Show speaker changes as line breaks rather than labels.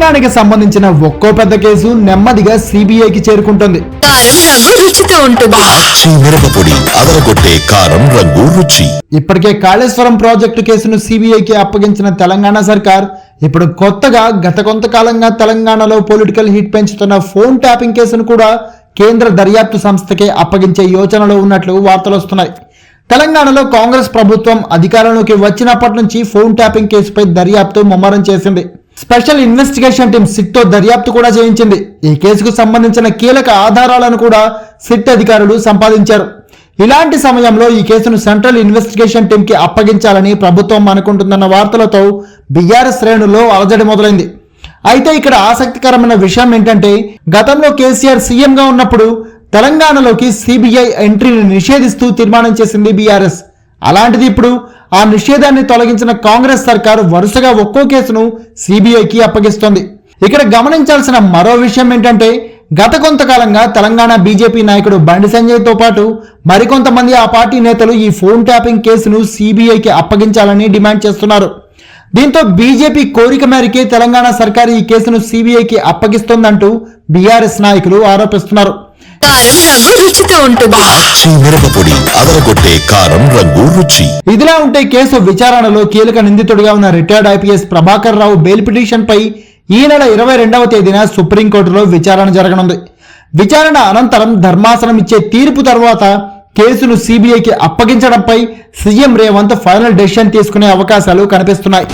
తెలంగాణకి సంబంధించిన ఒక్కో పెద్ద కేసు నెమ్మదిగా సిబిఐకి చేరుకుంటుంది. ఇప్పటికే కాళేశ్వరం ప్రాజెక్టు కేసును సిబిఐకి అప్పగించిన తెలంగాణ సర్కార్ ఇప్పుడు కొత్తగా గత కొంతకాలంగా తెలంగాణలో పొలిటికల్ హిట్ పెంచుతున్న ఫోన్ ట్యాపింగ్ కేసును కూడా కేంద్ర దర్యాప్తు సంస్థకే అప్పగించే యోచనలో ఉన్నట్లు వార్తలు వస్తున్నాయి. తెలంగాణలో కాంగ్రెస్ ప్రభుత్వం అధికారంలోకి వచ్చినప్పటి నుంచి ఫోన్ ట్యాపింగ్ కేసుపై దర్యాప్తు ముమ్మరం చేసింది. స్పెషల్ ఇన్వెస్టిగేషన్ టీం సిట్తో దర్యాప్తు కూడా చేయించింది. ఈ కేసుకు సంబంధించిన కీలక ఆధారాలను కూడా సిట్ అధికారులు సంపాదించారు. ఇలాంటి సమయంలో ఈ కేసును సెంట్రల్ ఇన్వెస్టిగేషన్ టీంకి అప్పగించాలని ప్రభుత్వం అనుకుంటుందన్న వార్తలతో బీఆర్ఎస్ శ్రేణుల్లో అలజడి మొదలైంది. అయితే ఇక్కడ ఆసక్తికరమైన విషయం ఏంటంటే గతంలో కేసీఆర్ సీఎంగా ఉన్నప్పుడు తెలంగాణలోకి సిబిఐ ఎంట్రీని నిషేధిస్తూ తీర్మానం చేసింది బీఆర్ఎస్. అలాంటిది ఇప్పుడు ఆ నిషేధాన్ని తొలగించిన కాంగ్రెస్ సర్కారు వరుసగా ఒక్కో కేసును సిబిఐకి అప్పగిస్తోంది. ఇక్కడ గమనించాల్సిన మరో విషయం ఏంటంటే గత కొంతకాలంగా తెలంగాణ బీజేపీ నాయకుడు బండి సంజయ్తో పాటు మరికొంతమంది ఆ పార్టీ నేతలు ఈ ఫోన్ ట్యాపింగ్ కేసును సిబిఐకి అప్పగించాలని డిమాండ్ చేస్తున్నారు. దీంతో బీజేపీ కోరిక మేరకే తెలంగాణ సర్కారు ఈ కేసును సిబిఐకి అప్పగిస్తోందంటూ బీఆర్ఎస్ నాయకులు ఆరోపిస్తున్నారు.
కారం రంగు రుచితో ఉంటుంది
పచ్చి మిరపపొడి అదరగొట్టే కారం రంగు రుచి.
ఇదిలా ఉంటే కేసు విచారణలో కీలక నిందితుడిగా ఉన్న retired IPS Prabhakar Rao bail petition పై ఈ నెల ఇరవై రెండవ తేదీన సుప్రీంకోర్టులో విచారణ జరగనుంది. విచారణ అనంతరం ధర్మాసనం ఇచ్చే తీర్పు తర్వాత కేసును సిబిఐకి అప్పగించడంపై సీఎం రేవంత్ ఫైనల్ డెసిషన్ తీసుకునే అవకాశాలు కనిపిస్తున్నాయి.